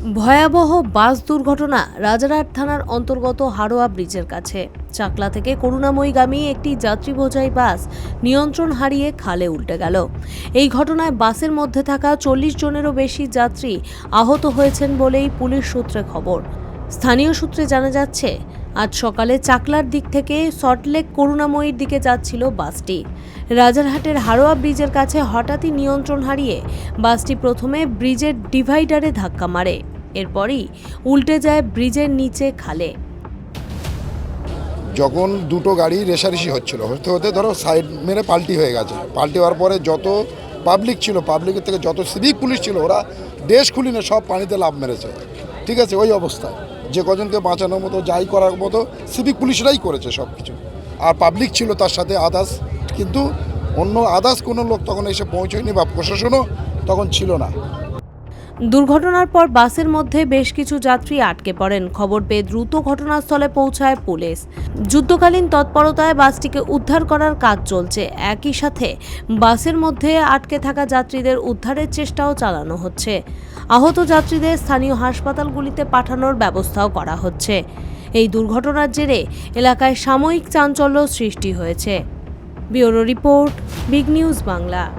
ভয়াবহ বাস দুর্ঘটনা রাজারহাট থানার অন্তর্গত হাড়োয়া ব্রিজের কাছে। চাকলা থেকে করুণাময়ীগামী একটি যাত্রী বোঝাই বাস নিয়ন্ত্রণ হারিয়ে খালে উল্টে গেল। এই ঘটনায় বাসের মধ্যে থাকা চল্লিশ জনেরও বেশি যাত্রী আহত হয়েছেন বলেই পুলিশ সূত্রে খবর। স্থানীয় সূত্রে জানা যাচ্ছে, আজ সকালে চাকলার দিক থেকে সল্টলেক করুণাময়ীর দিকে যাচ্ছিল বাসটি। রাজারহাটের হাড়োয়া ব্রিজের কাছে হঠাৎই নিয়ন্ত্রণ হারিয়ে বাসটি প্রথমে ব্রিজের ডিভাইডারে ধাক্কা মারে, এরপরই উল্টে যায় ব্রিজের নিচে খালে। যখন দুটো গাড়ি রেশারেশি হচ্ছিল, হতে হতে ধরো সাইড মেরে পাল্টি হয়ে গেছে। পাল্টি হওয়ার পরে যত পাবলিক ছিল পাবলিকের থেকে যত সিভিক পুলিশ ছিল, ওরা দেশ খুলিনে সব পানিতে লাভ মেরেছে। ঠিক আছে, ওই অবস্থায়। যে কজনকে বাঁচানোর মতো, যাই করার মতো, সিভিক পুলিশরাই করেছে সব কিছু আর পাবলিক ছিল তার সাথে আদার্স কিন্তু অন্য আদার্স কোনো লোক তখন এসে পৌঁছয়নি বা প্রশাসনও তখন ছিল না। দুর্ঘটনার পর বাসের মধ্যে বেশ কিছু যাত্রী আটকে পড়েন। খবর পেয়ে দ্রুত ঘটনাস্থলে পৌঁছায় পুলিশ। যুদ্ধকালীন তৎপরতায় বাসটিকে উদ্ধার করার কাজ চলছে। একই সাথে বাসের মধ্যে আটকে থাকা যাত্রীদের উদ্ধারের চেষ্টাও চালানো হচ্ছে। আহত যাত্রীদের স্থানীয় হাসপাতালগুলিতে পাঠানোর ব্যবস্থাও করা হচ্ছে। এই দুর্ঘটনার জেরে এলাকায় সাময়িক চাঞ্চল্য সৃষ্টি হয়েছে। Bureau report, big news Bangla.